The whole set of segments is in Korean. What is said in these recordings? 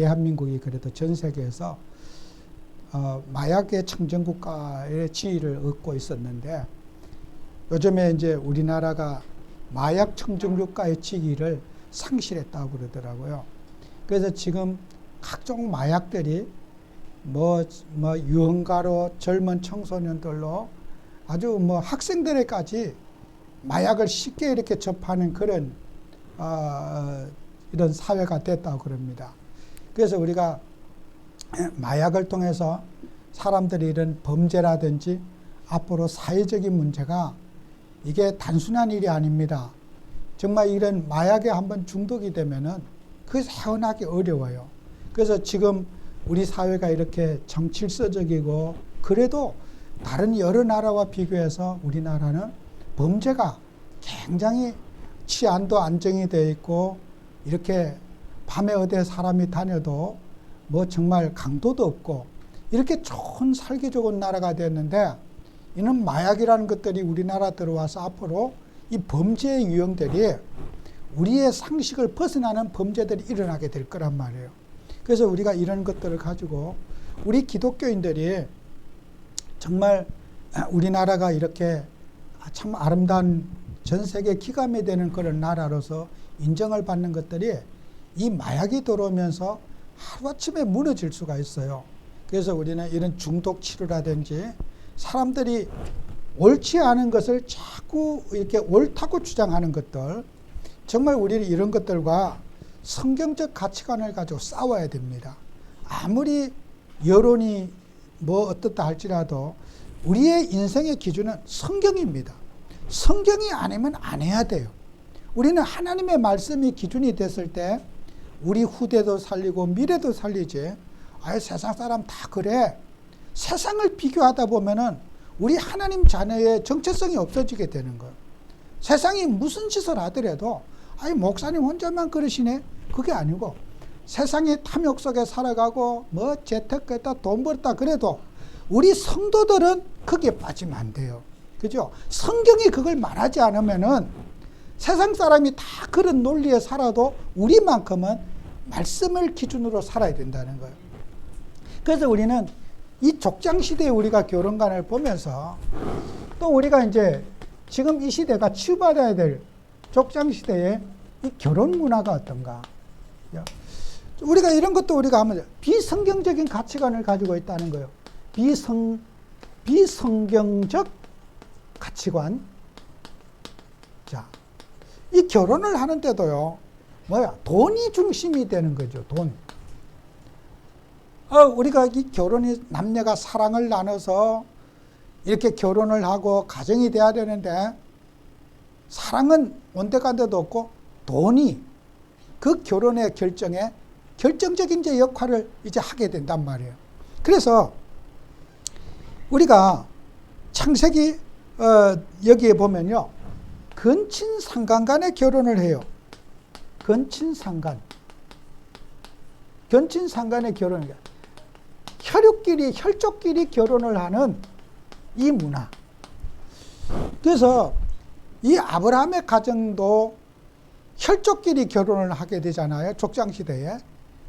대한민국이 그래도 전 세계에서 어, 마약의 청정국가의 지위를 얻고 있었는데 요즘에 이제 우리나라가 마약 청정국가의 지위를 상실했다고 그러더라고요. 그래서 지금 각종 마약들이 뭐, 뭐 유흥가로 젊은 청소년들로 아주 뭐 학생들에까지 마약을 쉽게 이렇게 접하는 그런 어, 이런 사회가 됐다고 그럽니다. 그래서 우리가 마약을 통해서 사람들이 이런 범죄라든지 앞으로 사회적인 문제가 이게 단순한 일이 아닙니다. 정말 이런 마약에 한번 중독이 되면은 그 헤어나기 어려워요. 그래서 지금 우리 사회가 이렇게 정칠서적이고 그래도 다른 여러 나라와 비교해서 우리나라는 범죄가 굉장히 치안도 안정이 되어 있고 이렇게 밤에 어디에 사람이 다녀도 뭐 정말 강도도 없고 이렇게 좋은 살기 좋은 나라가 됐는데 이는 마약이라는 것들이 우리나라 들어와서 앞으로 이 범죄의 유형들이 우리의 상식을 벗어나는 범죄들이 일어나게 될 거란 말이에요. 그래서 우리가 이런 것들을 가지고 우리 기독교인들이 정말 우리나라가 이렇게 참 아름다운 전 세계 기감이 되는 그런 나라로서 인정을 받는 것들이 이 마약이 들어오면서 하루아침에 무너질 수가 있어요. 그래서 우리는 이런 중독 치료라든지 사람들이 옳지 않은 것을 자꾸 이렇게 옳다고 주장하는 것들 정말 우리는 이런 것들과 성경적 가치관을 가지고 싸워야 됩니다. 아무리 여론이 뭐 어떻다 할지라도 우리의 인생의 기준은 성경입니다. 성경이 아니면 안 해야 돼요. 우리는 하나님의 말씀이 기준이 됐을 때 우리 후대도 살리고 미래도 살리지. 아예 세상 사람 다 그래. 세상을 비교하다 보면은 우리 하나님 자녀의 정체성이 없어지게 되는 거예요. 세상이 무슨 짓을 하더라도 아니 목사님 혼자만 그러시네. 그게 아니고 세상의 탐욕 속에 살아가고 뭐 재테크했다 돈 벌었다 그래도 우리 성도들은 거기에 빠지면 안 돼요. 그죠? 성경이 그걸 말하지 않으면은 세상 사람이 다 그런 논리에 살아도 우리만큼은 말씀을 기준으로 살아야 된다는 거예요. 그래서 우리는 이 족장 시대에 우리가 결혼관을 보면서 또 우리가 이제 지금 이 시대가 치유받아야 될 족장 시대에 이 결혼 문화가 어떤가. 우리가 이런 것도 우리가 하면 비성경적인 가치관을 가지고 있다는 거예요. 비성, 비성경적 가치관. 자, 이 결혼을 하는데도요, 뭐야, 돈이 중심이 되는 거죠, 돈. 어, 우리가 이 결혼이 남녀가 사랑을 나눠서 이렇게 결혼을 하고 가정이 돼야 되는데, 사랑은 온데간데도 없고, 돈이 그 결혼의 결정에 결정적인 이제 역할을 이제 하게 된단 말이에요. 그래서 우리가 창세기 어, 여기에 보면요. 근친 상간 간에 결혼을 해요. 근친 상간. 견친 상간에 결혼을 혈육끼리 혈족끼리 결혼을 하는 이 문화. 그래서 이 아브라함의 가정도 혈족끼리 결혼을 하게 되잖아요. 족장 시대에.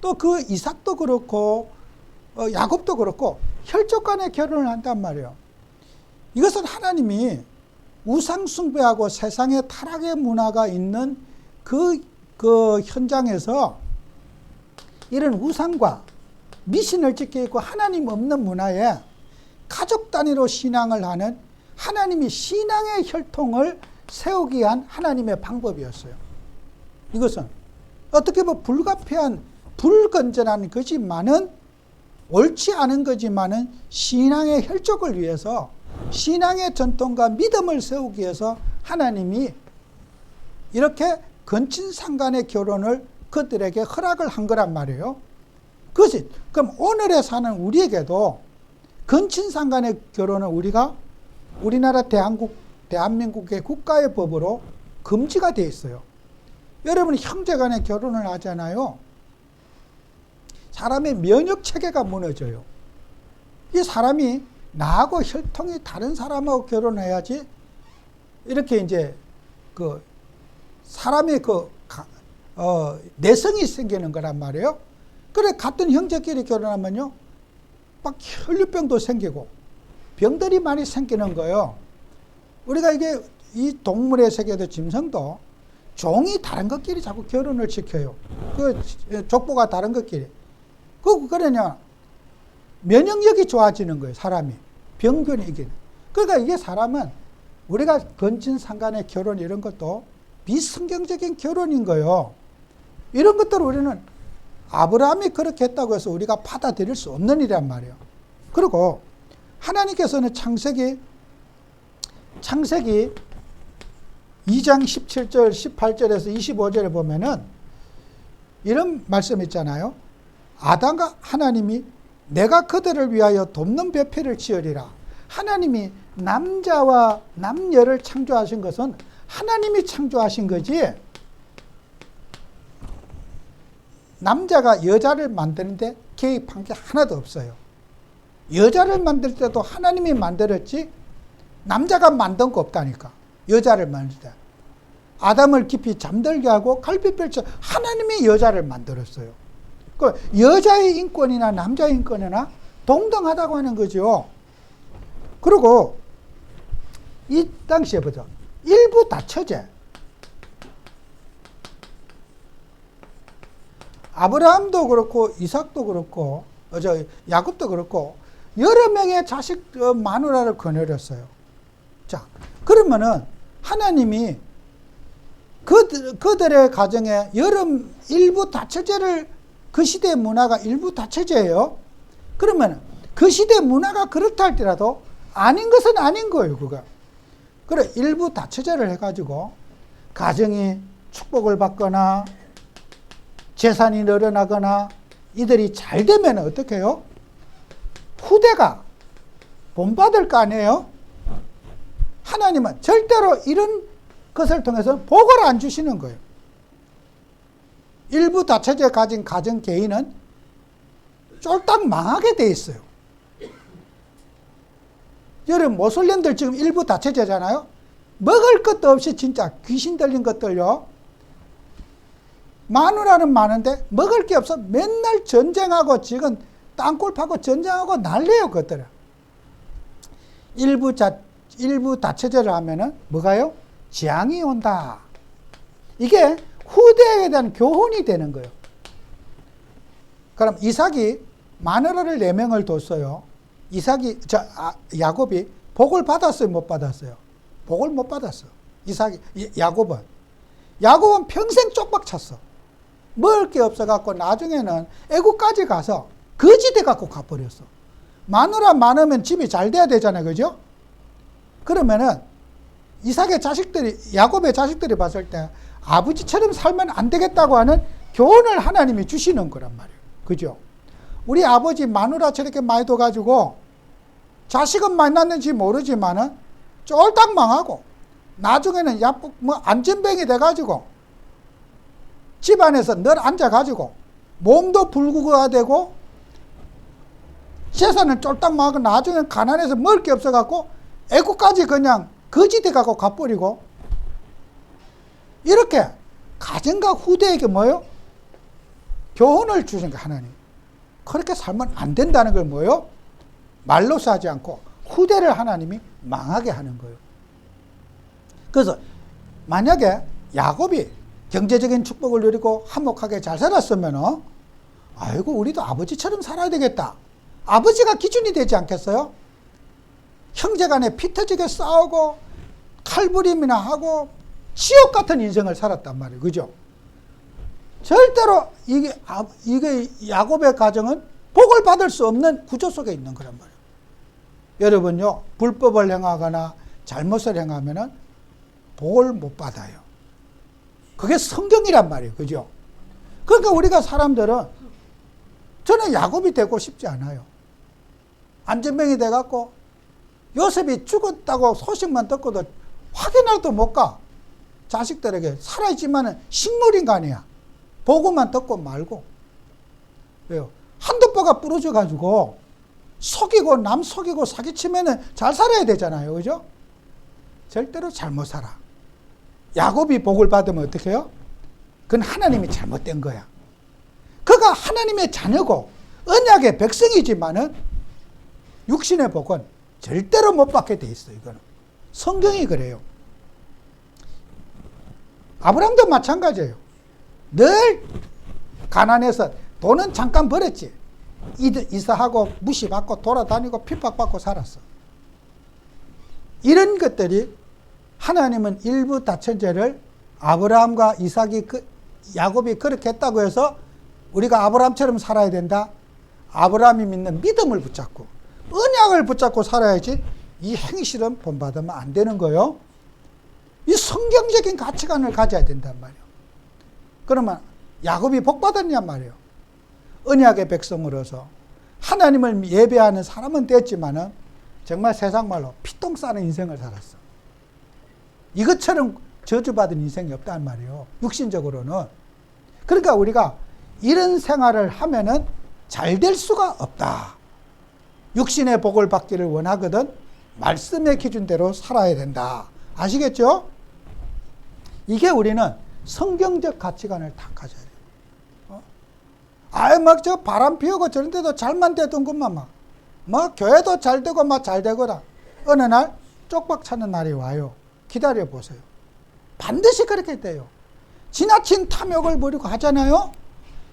또 그 이삭도 그렇고 어, 야곱도 그렇고 혈족 간에 결혼을 한단 말이에요. 이것은 하나님이 우상 숭배하고 세상의 타락의 문화가 있는 그, 그 현장에서 이런 우상과 미신을 짓게 있고 하나님 없는 문화에 가족 단위로 신앙을 하는 하나님이 신앙의 혈통을 세우기 위한 하나님의 방법이었어요. 이것은 어떻게 보면 불가피한 불건전한 거지만은 옳지 않은 거지만은 신앙의 혈족을 위해서 신앙의 전통과 믿음을 세우기 위해서 하나님이 이렇게 건친상 간의 결혼을 그들에게 허락을 한 거란 말이에요. 그것이 그럼 오늘에 사는 우리에게도 건친상 간의 결혼을 우리가 우리나라 대한국 대한민국의 국가의 법으로 금지가 되어 있어요. 여러분 형제 간에 결혼을 하잖아요. 사람의 면역 체계가 무너져요. 이 사람이 나하고 혈통이 다른 사람하고 결혼해야지 이렇게 이제 그 사람의 그 어, 내성이 생기는 거란 말이에요. 그래 같은 형제끼리 결혼하면요. 막 혈류병도 생기고 병들이 많이 생기는 거예요. 우리가 이게 이 동물의 세계도 짐승도 종이 다른 것끼리 자꾸 결혼을 시켜요. 그 족보가 다른 것끼리. 그 그러냐 면역력이 좋아지는 거예요. 사람이 병균이 이기는. 그러니까 이게 사람은 우리가 건친 상간의 결혼 이런 것도 비성경적인 결혼인 거예요. 이런 것들을 우리는 아브라함이 그렇게 했다고 해서 우리가 받아들일 수 없는 일이란 말이에요. 그리고 하나님께서는 창세기 창세기 2장 17절, 18절에서 25절에 보면은 이런 말씀 있잖아요. 아담과 하나님이 내가 그들을 위하여 돕는 배필을 지으리라. 하나님이 남자와 남녀를 창조하신 것은 하나님이 창조하신 거지. 남자가 여자를 만드는데 개입한 게 하나도 없어요. 여자를 만들 때도 하나님이 만들었지 남자가 만든 거 없다니까. 여자를 만들 때. 아담을 깊이 잠들게 하고 갈비뼈쳐 하나님이 여자를 만들었어요. 그 여자의 인권이나 남자의 인권이나 동등하다고 하는 거죠. 그리고 이 당시에 보죠. 일부 다처제. 아브라함도 그렇고 이삭도 그렇고 어, 저 야곱도 그렇고 여러 명의 자식 어, 마누라를 거느렸어요. 자, 그러면은 하나님이 그 그들의 가정에 여름 일부 다처제를 그 시대 문화가 일부 다처제예요. 그러면 그 시대 문화가 그렇다 할지라도 아닌 것은 아닌 거예요, 그거. 그래 일부 다처제를 해가지고 가정이 축복을 받거나 재산이 늘어나거나 이들이 잘 되면 어떻게 해요? 후대가 본받을 거 아니에요? 하나님은 절대로 이런 것을 통해서 복을 안 주시는 거예요. 일부 다처제 가진 가정 개인은 쫄딱 망하게 돼 있어요. 여러분 모슬렘들 지금 일부 다처제잖아요. 먹을 것도 없이 진짜 귀신 들린 것들요. 마누라는 많은데 먹을 게 없어 맨날 전쟁하고 지금 땅굴 파고 전쟁하고 난리예요 그것들은. 일부 자 일부 다처제를 하면은 뭐가요? 재앙이 온다. 이게 후대에 대한 교훈이 되는 거예요. 그럼 이삭이 마누라를 네 명을 뒀어요. 이삭이 저 아, 야곱이 복을 받았어요, 못 받았어요? 복을 못 받았어. 이삭이 야곱은 야곱은 평생 쪽박 쳤어. 먹을 게 없어 갖고 나중에는 애국까지 가서 거지돼 갖고 가버렸어. 마누라 많으면 집이 잘 돼야 되잖아요, 그죠? 그러면은 이삭의 자식들이 야곱의 자식들이 봤을 때 아버지처럼 살면 안 되겠다고 하는 교훈을 하나님이 주시는 거란 말이에요. 그죠? 우리 아버지 마누라 저렇게 많이 둬가지고 자식은 낳는지 모르지만은 쫄딱 망하고 나중에는 야, 뭐 안전병이 돼가지고 집안에서 늘 앉아가지고 몸도 불구가 되고 재산은 쫄딱 망하고 나중에 가난해서 먹을 게 없어갖고 애국까지 그냥 거지 돼 갖고 가버리고 이렇게 가정과 후대에게 뭐요? 교훈을 주신 거 하나님. 그렇게 살면 안 된다는 걸 뭐요? 말로서 하지 않고 후대를 하나님이 망하게 하는 거예요. 그래서 만약에 야곱이 경제적인 축복을 누리고 한몫하게 잘 살았으면 어? 아이고 우리도 아버지처럼 살아야 되겠다. 아버지가 기준이 되지 않겠어요? 형제간에 피 터지게 싸우고 칼부림이나 하고 지옥 같은 인생을 살았단 말이에요. 그죠? 절대로 이게, 아, 이게 야곱의 가정은 복을 받을 수 없는 구조 속에 있는 거란 말이에요. 여러분요, 불법을 행하거나 잘못을 행하면은 복을 못 받아요. 그게 성경이란 말이에요. 그죠? 그러니까 우리가 사람들은 저는 야곱이 되고 싶지 않아요. 안전병이 돼갖고 요셉이 죽었다고 소식만 듣고도 확인할도 못 가. 자식들에게 살아있지만은 식물인간이야. 보고만 듣고 말고. 왜요? 한두 뽀가 부러져 가지고 속이고 남 속이고 사기치면은 잘 살아야 되잖아요. 그죠? 절대로 잘못 살아. 야곱이 복을 받으면 어떻게 해요? 그건 하나님이 잘못된 거야. 우리가 하나님의 자녀고 언약의 백성이지만은 육신의 복은 절대로 못 받게 돼 있어요. 이거는 성경이 그래요. 아브라함도 마찬가지예요. 늘 가난해서 돈은 잠깐 벌었지. 이사하고 무시받고 돌아다니고 핍박받고 살았어. 이런 것들이 하나님은 일부 다천제를 아브라함과 이삭이 그, 야곱이 그렇게 했다고 해서 우리가 아브라함처럼 살아야 된다. 아브라함이 믿는 믿음을 붙잡고 언약을 붙잡고 살아야지 이 행실은 본받으면 안 되는 거요. 이 성경적인 가치관을 가져야 된단 말이에요. 그러면 야곱이 복 받았냔 말이에요. 언약의 백성으로서 하나님을 예배하는 사람은 됐지만은 정말 세상 말로 피똥 싸는 인생을 살았어. 이것처럼 저주받은 인생이 없단 말이에요. 육신적으로는. 그러니까 우리가 이런 생활을 하면은 잘 될 수가 없다. 육신의 복을 받기를 원하거든 말씀의 기준대로 살아야 된다. 아시겠죠? 이게 우리는 성경적 가치관을 다 가져야. 어? 아예 막 저 바람 피우고 저런 데도 잘만 되던 것만 막. 뭐 교회도 잘 되고 막 잘 되거라. 어느 날 쪽박 차는 날이 와요. 기다려 보세요. 반드시 그렇게 돼요. 지나친 탐욕을 부리고 하잖아요.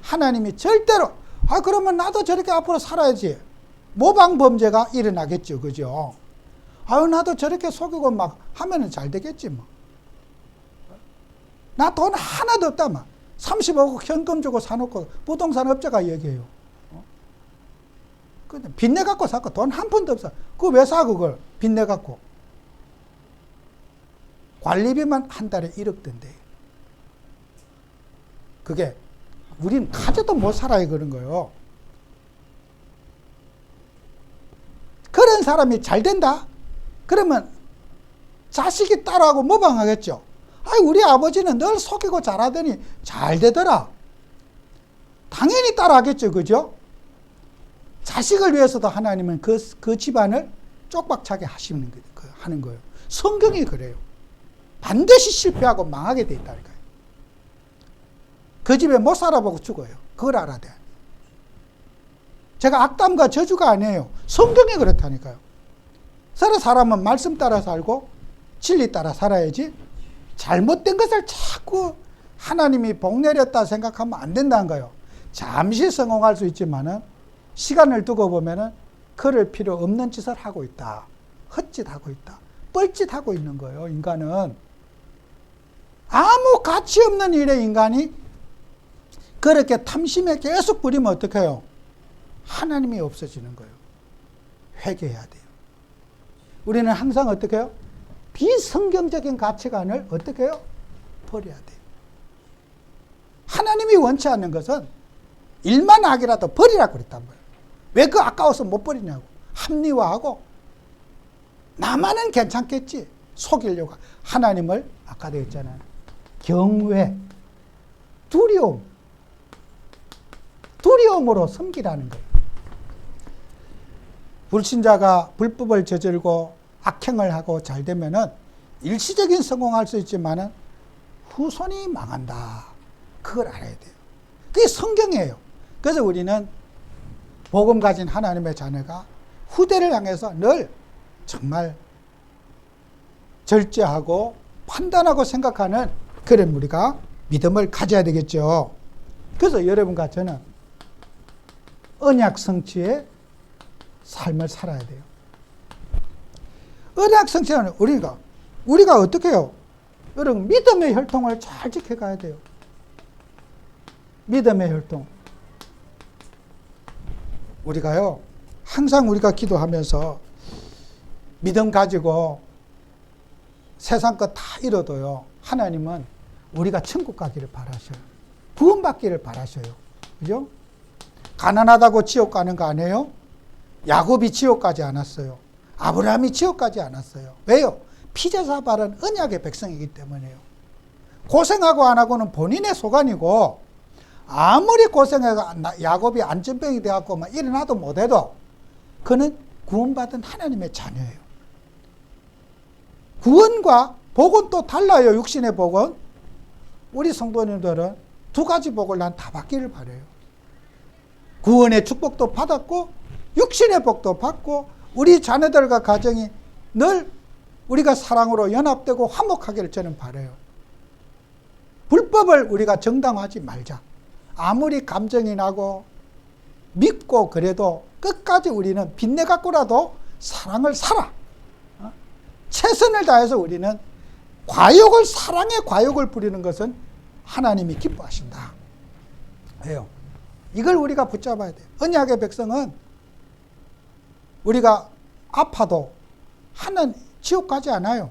하나님이 절대로 아 그러면 나도 저렇게 앞으로 살아야지. 모방 범죄가 일어나겠죠. 그죠? 아유 나도 저렇게 속이고 막 하면은 잘 되겠지 뭐. 나 돈 하나도 없다 막. 30억 현금 주고 사놓고 부동산 업자가 얘기해요. 어? 빚내 갖고 샀고 돈 한 푼도 없어. 그거 왜 사 그걸 빚내 갖고. 관리비만 한 달에 1억 든대. 그게 우린 가져도 못 살아요 그런 거요. 그런 사람이 잘 된다? 그러면 자식이 따라하고 모방하겠죠. 아, 우리 아버지는 늘 속이고 잘하더니 잘 되더라. 당연히 따라하겠죠, 그죠? 자식을 위해서도 하나님은 그, 그 집안을 쪽박차게 하시는 거, 그, 하는 거예요. 성경이 그래요. 반드시 실패하고 망하게 돼 있다니까요. 그 집에 못 살아보고 죽어요. 그걸 알아야 돼. 제가 악담과 저주가 아니에요. 성경이 그렇다니까요. 살아 사람은 말씀 따라 살고 진리 따라 살아야지 잘못된 것을 자꾸 하나님이 복 내렸다 생각하면 안 된다는 거예요. 잠시 성공할 수 있지만은 시간을 두고 보면은 그럴 필요 없는 짓을 하고 있다. 헛짓하고 있다. 뻘짓하고 있는 거예요. 인간은 아무 가치 없는 일에 인간이 그렇게 탐심에 계속 부리면 어떡해요? 하나님이 없어지는 거예요. 회개해야 돼요. 우리는 항상 어떻게 해요? 비성경적인 가치관을 어떻게 해요? 버려야 돼요. 하나님이 원치 않는 것은 일만 악이라도 버리라고 그랬단 말이에요. 왜 그 아까워서 못 버리냐고. 합리화하고 나만은 괜찮겠지. 속이려고. 하나님을 아까도 했잖아요. 경외, 두려움. 두려움으로 섬기라는 거예요. 불신자가 불법을 저질고 악행을 하고 잘 되면은 일시적인 성공할 수 있지만은 후손이 망한다. 그걸 알아야 돼요. 그게 성경이에요. 그래서 우리는 복음 가진 하나님의 자녀가 후대를 향해서 늘 정말 절제하고 판단하고 생각하는 그런 우리가 믿음을 가져야 되겠죠. 그래서 여러분과 저는 언약 성취의 삶을 살아야 돼요. 언약 성취는 우리가 우리가 어떻게 해요? 여러분 믿음의 혈통을 잘 지켜가야 돼요. 믿음의 혈통. 우리가요 항상 우리가 기도하면서 믿음 가지고 세상 것 다 잃어도요 하나님은 우리가 천국 가기를 바라셔요. 구원 받기를 바라셔요. 그죠? 가난하다고 지옥 가는 거 아니에요? 야곱이 지옥 가지 않았어요. 아브라함이 지옥 가지 않았어요. 왜요? 피제사발은 언약의 백성이기 때문에요. 고생하고 안 하고는 본인의 소관이고 아무리 고생해서 야곱이 안전병이 돼갖고 막 일어나도 못해도 그는 구원받은 하나님의 자녀예요. 구원과 복은 또 달라요. 육신의 복은. 우리 성도님들은 두 가지 복을 난 다 받기를 바래요. 구원의 축복도 받았고 육신의 복도 받고 우리 자녀들과 가정이 늘 우리가 사랑으로 연합되고 화목하기를 저는 바래요. 불법을 우리가 정당화하지 말자. 아무리 감정이 나고 믿고 그래도 끝까지 우리는 빚내 갖고라도 사랑을 살아. 어? 최선을 다해서 우리는 과욕을 사랑의 과욕을 부리는 것은 하나님이 기뻐하신다. 왜요? 이걸 우리가 붙잡아야 돼. 언약의 백성은 우리가 아파도 하는 지옥 가지 않아요.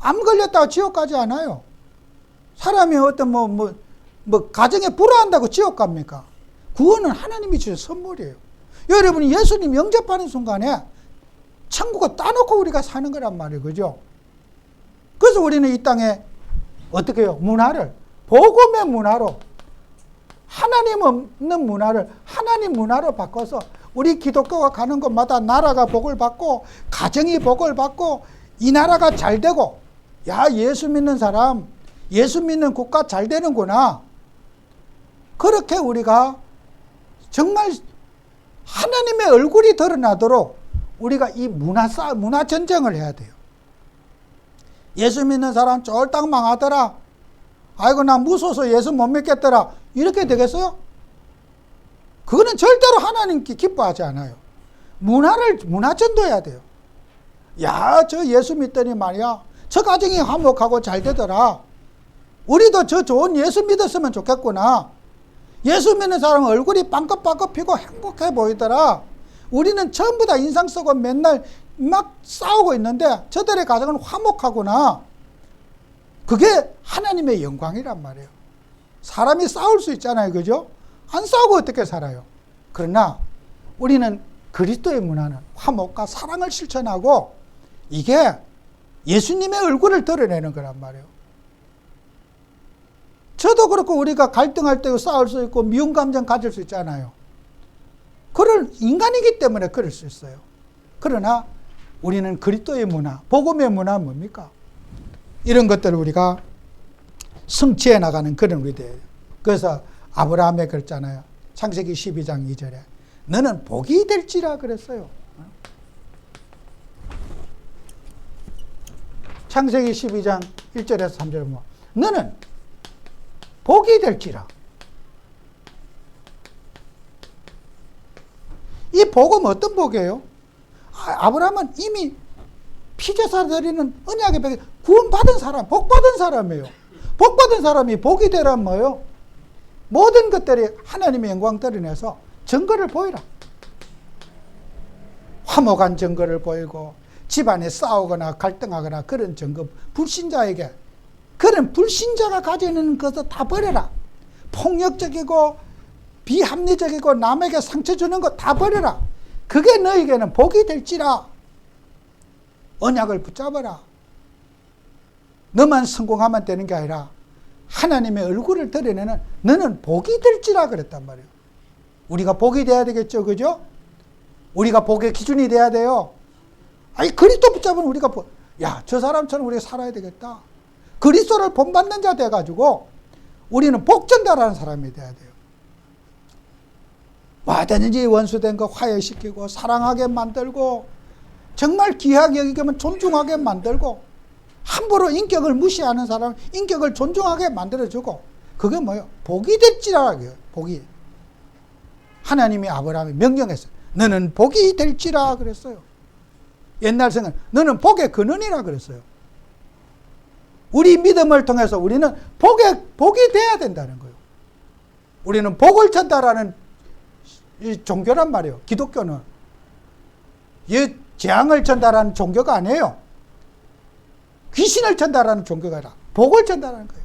암 걸렸다고 지옥 가지 않아요. 사람이 어떤 뭐, 뭐, 뭐, 가정에 불화한다고 지옥 갑니까? 구원은 하나님이 주신 선물이에요. 여러분이 예수님 영접하는 순간에 천국을 따놓고 우리가 사는 거란 말이에요. 그죠? 그래서 우리는 이 땅에 어떻게 해요? 문화를, 복음의 문화로, 하나님 없는 문화를 하나님 문화로 바꿔서 우리 기독교가 가는 곳마다 나라가 복을 받고, 가정이 복을 받고, 이 나라가 잘 되고, 야, 예수 믿는 사람, 예수 믿는 국가 잘 되는구나. 그렇게 우리가 정말 하나님의 얼굴이 드러나도록 우리가 이 문화 싸 문화 전쟁을 해야 돼요. 예수 믿는 사람 쫄딱 망하더라. 아이고 나 무서워서 예수 못 믿겠더라. 이렇게 되겠어요? 그거는 절대로 하나님께 기뻐하지 않아요. 문화를 문화 전도해야 돼요. 야, 저 예수 믿더니 말이야. 저 가정이 화목하고 잘 되더라. 우리도 저 좋은 예수 믿었으면 좋겠구나. 예수 믿는 사람 얼굴이 빵긋빵긋 피고 행복해 보이더라. 우리는 전부 다 인상 쓰고 맨날 막 싸우고 있는데 저들의 가정은 화목하구나. 그게 하나님의 영광이란 말이에요. 사람이 싸울 수 있잖아요. 그죠? 안 싸우고 어떻게 살아요? 그러나 우리는 그리스도의 문화는 화목과 사랑을 실천하고 이게 예수님의 얼굴을 드러내는 거란 말이에요. 저도 그렇고 우리가 갈등할 때 싸울 수 있고 미운 감정 가질 수 있잖아요. 그럴 인간이기 때문에 그럴 수 있어요. 그러나 우리는 그리스도의 문화, 복음의 문화 뭡니까? 이런 것들을 우리가 성취해 나가는 그런 우리들. 그래서 아브라함의 글잖아요. 창세기 12장 2절에 너는 복이 될지라 그랬어요. 창세기 12장 1절에서 3절에 뭐 너는 복이 될지라. 이 복은 어떤 복이에요? 아, 아브라함은 이미 피제사 드리는 언약의 백 구원받은 사람, 복받은 사람이에요. 복받은 사람이 복이 되란 뭐예요? 모든 것들이 하나님의 영광 드러내서 증거를 보이라. 화목한 증거를 보이고 집안에 싸우거나 갈등하거나 그런 증거 불신자에게 그런 불신자가 가지는 것을 다 버려라. 폭력적이고 비합리적이고 남에게 상처 주는 거 다 버려라. 그게 너에게는 복이 될지라. 언약을 붙잡아라. 너만 성공하면 되는 게 아니라 하나님의 얼굴을 드러내는 너는 복이 될지라 그랬단 말이에요. 우리가 복이 돼야 되겠죠. 그죠? 우리가 복의 기준이 돼야 돼요. 아니, 그리스도 붙잡으면 우리가, 야, 저 사람처럼 우리가 살아야 되겠다. 그리스도를 본받는 자 돼 가지고 우리는 복전다라는 사람이 돼야 돼요. 뭐든지 원수된 거 화해시키고 사랑하게 만들고 정말 귀하게 여기면 존중하게 만들고 함부로 인격을 무시하는 사람 인격을 존중하게 만들어주고 그게 뭐예요? 복이 될지라 복이 하나님이 아브라함이 명령했어요. 너는 복이 될지라 그랬어요. 옛날 생각 너는 복의 근원이라 그랬어요. 우리 믿음을 통해서 우리는 복의 복이 돼야 된다는 거예요. 우리는 복을 전달하는 이 종교란 말이에요. 기독교는 이 재앙을 전달하는 종교가 아니에요. 귀신을 전달하는 종교가 아니라 복을 전달하는 거예요.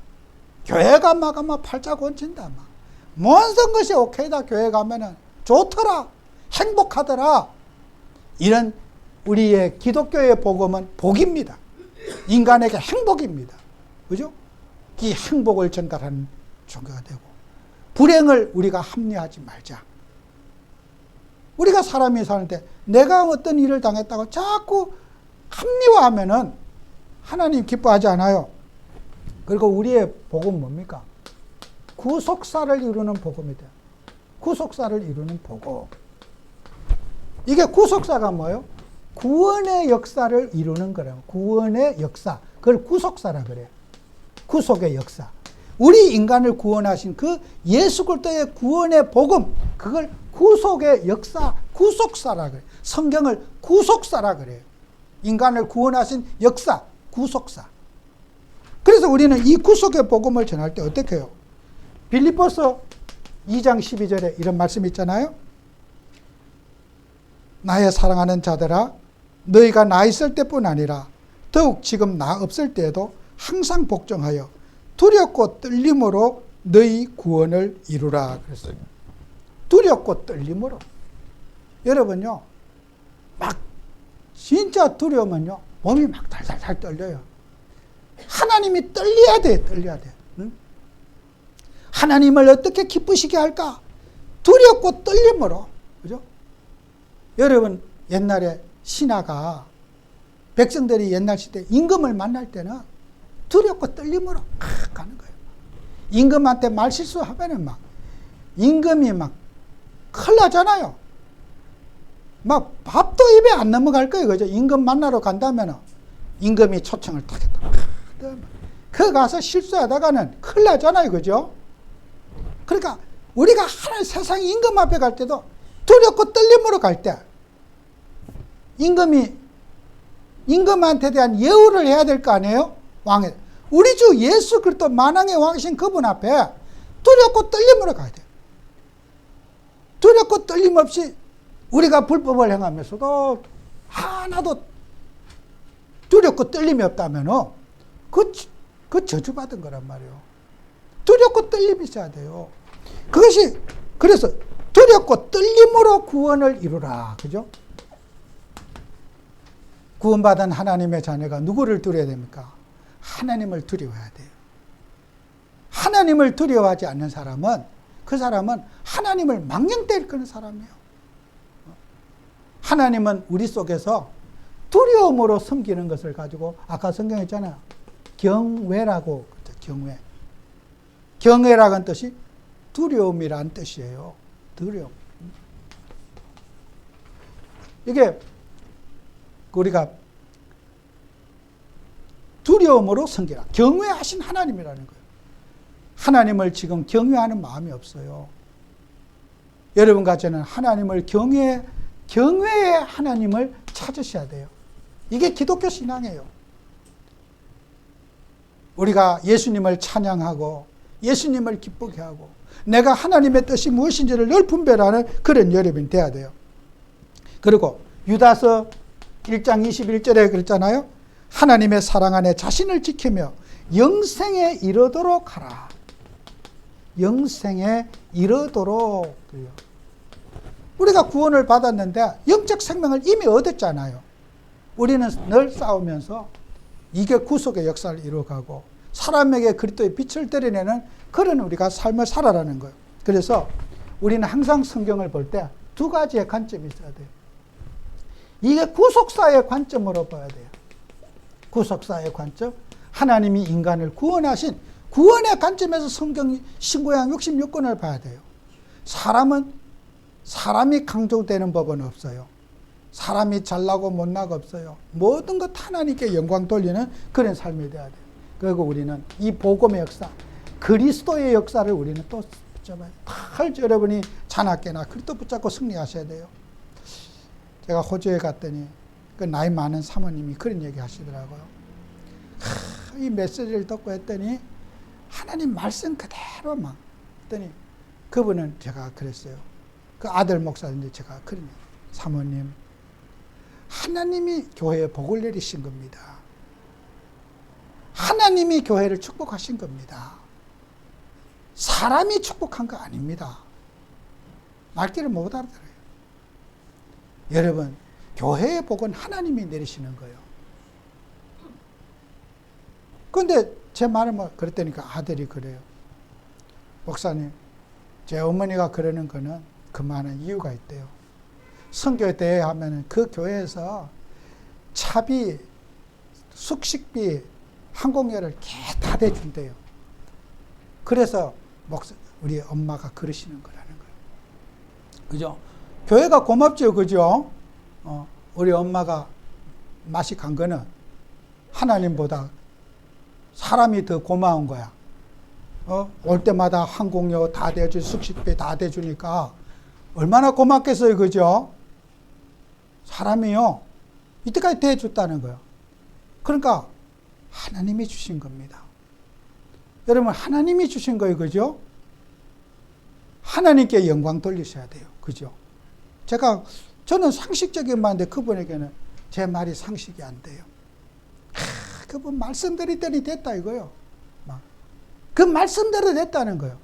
교회 가면 막 팔자 막 모든 것이 오케이다 교회 가면은 좋더라 행복하더라 이런 우리의 기독교의 복음은 복입니다. 인간에게 행복입니다. 그죠? 이 행복을 전달하는 종교가 되고 불행을 우리가 합리하지 말자. 우리가 사람이 사는데 내가 어떤 일을 당했다고 자꾸 합리화하면은 하나님 기뻐하지 않아요. 그리고 우리의 복은 뭡니까? 구속사를 이루는 복음이 돼. 구속사를 이루는 복음. 이게 구속사가 뭐예요? 구원의 역사를 이루는 거라고. 구원의 역사. 그걸 구속사라 그래요. 구속의 역사. 우리 인간을 구원하신 그 예수 그리스도의 구원의 복음, 그걸 구속의 역사, 구속사라 그래요. 성경을 구속사라 그래요. 인간을 구원하신 역사, 구속사. 그래서 우리는 이 구속의 복음을 전할 때 어떻게 해요? 빌립보서 2장 12절에 이런 말씀 있잖아요. 나의 사랑하는 자들아 너희가 나 있을 때뿐 아니라 더욱 지금 나 없을 때에도 항상 복종하여 두렵고 떨림으로 너희 구원을 이루라 그랬어요. 두렵고 떨림으로. 여러분요. 막 진짜 두려우면요. 몸이 막 달달달 떨려요. 하나님이 떨려야 돼. 떨려야 돼. 응? 하나님을 어떻게 기쁘시게 할까? 두렵고 떨림으로. 그죠? 여러분 옛날에 신하가 백성들이 옛날 시대 임금을 만날 때는 두렵고 떨림으로 막 가는 거예요. 임금한테 말 실수하면은 막 임금이 막 큰일 나잖아요. 막 밥도 입에 안 넘어갈 거예요. 그죠? 임금 만나러 간다면은 임금이 초청을 딱 했다. 그 가서 실수하다가는 큰일 나잖아요. 그죠? 그러니까 우리가 하나님 세상 임금 앞에 갈 때도 두렵고 떨림으로 갈 때 임금이 임금한테 대한 예우를 해야 될 거 아니에요? 왕에 우리 주 예수 그리스도 만왕의 왕이신 그분 앞에 두렵고 떨림으로 가야 돼요. 두렵고 떨림 없이 우리가 불법을 행하면서도 하나도 두렵고 떨림이 없다면 그, 그 저주받은 거란 말이에요. 두렵고 떨림이 있어야 돼요. 그것이 그래서 두렵고 떨림으로 구원을 이루라. 그죠? 구원받은 하나님의 자녀가 누구를 두려야 됩니까? 하나님을 두려워야 돼요. 하나님을 두려워하지 않는 사람은 그 사람은 하나님을 망령때릴 거는 사람이에요. 하나님은 우리 속에서 두려움으로 섬기는 것을 가지고 아까 성경에 있잖아요. 경외라고. 경외. 경외라는 뜻이 두려움이란 뜻이에요. 두려움. 이게 우리가 두려움으로 섬기라. 경외하신 하나님이라는 거예요. 하나님을 지금 경외하는 마음이 없어요. 여러분과 저는 하나님을 경외, 경외의 하나님을 찾으셔야 돼요. 이게 기독교 신앙이에요. 우리가 예수님을 찬양하고 예수님을 기쁘게 하고 내가 하나님의 뜻이 무엇인지를 늘 분별하는 그런 여러분이 돼야 돼요. 그리고 유다서 1장 21절에 그랬잖아요. 하나님의 사랑 안에 자신을 지키며 영생에 이르도록 하라. 영생에 이르도록. 우리가 구원을 받았는데 영적 생명을 이미 얻었잖아요. 우리는 늘 싸우면서 이게 구속의 역사를 이루어가고 사람에게 그리스도의 빛을 드러내는 그런 우리가 삶을 살아라는 거예요. 그래서 우리는 항상 성경을 볼 때 두 가지의 관점이 있어야 돼요. 이게 구속사의 관점으로 봐야 돼요. 구속사의 관점. 하나님이 인간을 구원하신 구원의 관점에서 성경 신구약 66권을 봐야 돼요. 사람은 사람이 강조되는 법은 없어요. 사람이 잘나고 못나고 없어요. 모든 것 하나님께 영광 돌리는 그런 삶이 돼야 돼요. 그리고 우리는 이 복음의 역사, 그리스도의 역사를 우리는 또 붙잡아야 돼요. 다 여러분이 자나깨나 그리스도 붙잡고 승리하셔야 돼요. 제가 호주에 갔더니 그 나이 많은 사모님이 그런 얘기 하시더라고요. 하, 이 메시지를 듣고 했더니 하나님 말씀 그대로 막 했더니 그분은 제가 그랬어요. 그 아들 목사인데 제가 그런 사모님 하나님이 교회에 복을 내리신 겁니다. 하나님이 교회를 축복하신 겁니다. 사람이 축복한 거 아닙니다. 말귀를 못 알아들어요. 여러분, 교회의 복은 하나님이 내리시는 거예요. 근데 제 말을 뭐 그랬다니까 아들이 그래요. 목사님, 제 어머니가 그러는 거는 그만한 이유가 있대요. 선교 대회 하면은 그 교회에서 차비, 숙식비, 항공료를 다 대준대요. 그래서 우리 엄마가 그러시는 거라는 거예요. 그죠? 교회가 고맙죠, 그죠? 어, 우리 엄마가 맛이 간 거는 하나님보다 사람이 더 고마운 거야. 어? 올 때마다 항공료 다 대주, 숙식비 다 대주니까 얼마나 고맙겠어요, 그죠? 사람이요, 이때까지 대해줬다는 거예요. 그러니까 하나님이 주신 겁니다. 여러분, 하나님이 주신 거예요, 그죠? 하나님께 영광 돌리셔야 돼요, 그죠? 제가, 저는 상식적인 말인데 그분에게는 제 말이 상식이 안 돼요. 아, 그분 말씀드리더니 됐다 이거요. 막. 그 말씀대로 됐다는 거예요.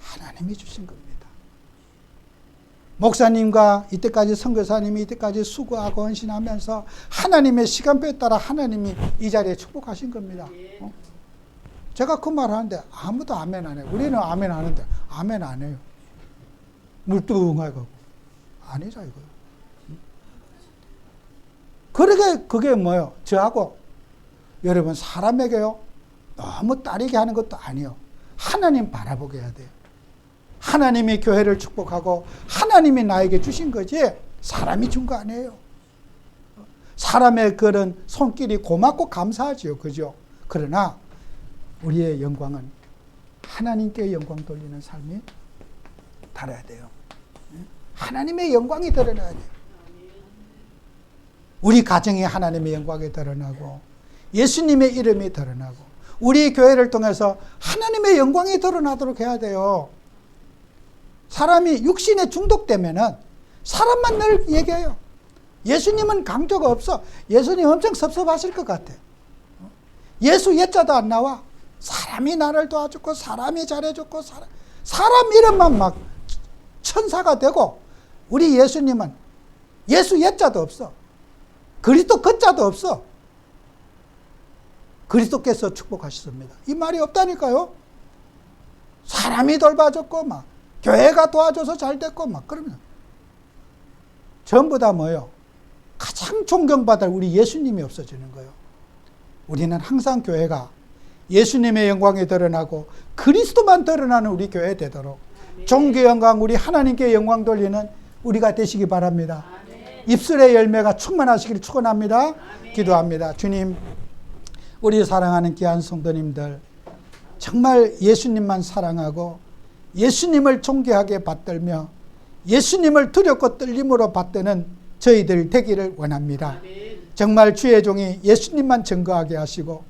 하나님이 주신 겁니다. 목사님과 이때까지 선교사님이 이때까지 수고하고 헌신하면서 하나님의 시간표에 따라 하나님이 이 자리에 축복하신 겁니다. 어? 제가 그 말 하는데 아무도 아멘 안 해요. 우리는 아멘 하는데 아멘 안 해요. 물뚱하고 아니죠 이거요. 그러게 그게 뭐요? 저하고 여러분 사람에게요 너무 따르게 하는 것도 아니요. 하나님 바라보게 해야 돼요. 하나님이 교회를 축복하고 하나님이 나에게 주신 거지 사람이 준 거 아니에요. 사람의 그런 손길이 고맙고 감사하지요. 그죠? 그러나 우리의 영광은 하나님께 영광 돌리는 삶이 달아야 돼요. 하나님의 영광이 드러나야 돼요. 우리 가정이 하나님의 영광이 드러나고 예수님의 이름이 드러나고 우리 교회를 통해서 하나님의 영광이 드러나도록 해야 돼요. 사람이 육신에 중독되면은 사람만 늘 얘기해요. 예수님은 강조가 없어. 예수님 엄청 섭섭하실 것 같아. 예수 예자도 안 나와. 사람이 나를 도와줬고 사람이 잘해줬고 사람, 사람 이름만 막 천사가 되고 우리 예수님은 예수 예자도 없어. 그리스도 거자도 없어. 그리스도께서 축복하셨습니다. 이 말이 없다니까요. 사람이 돌봐줬고 막 교회가 도와줘서 잘 됐고 막 그러면 전부 다 뭐요? 가장 존경받을 우리 예수님이 없어지는 거예요. 우리는 항상 교회가 예수님의 영광이 드러나고 그리스도만 드러나는 우리 교회 되도록 종교 영광 우리 하나님께 영광 돌리는 우리가 되시기 바랍니다. 입술의 열매가 충만하시기를 축원합니다. 기도합니다. 주님, 우리 사랑하는 귀한 성도님들 정말 예수님만 사랑하고 예수님을 존귀하게 받들며 예수님을 두렵고 떨림으로 받드는 저희들 되기를 원합니다. 정말 주의 종이 예수님만 증거하게 하시고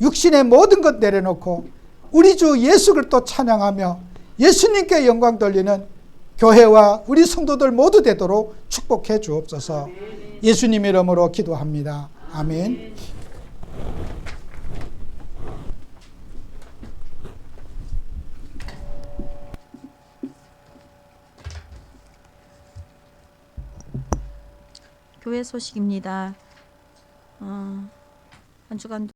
육신의 모든 것 내려놓고 우리 주 예수 그리스도 찬양하며 예수님께 영광 돌리는 교회와 우리 성도들 모두 되도록 축복해 주옵소서. 예수님 이름으로 기도합니다. 아멘. 교회 소식입니다. 어, 한 주간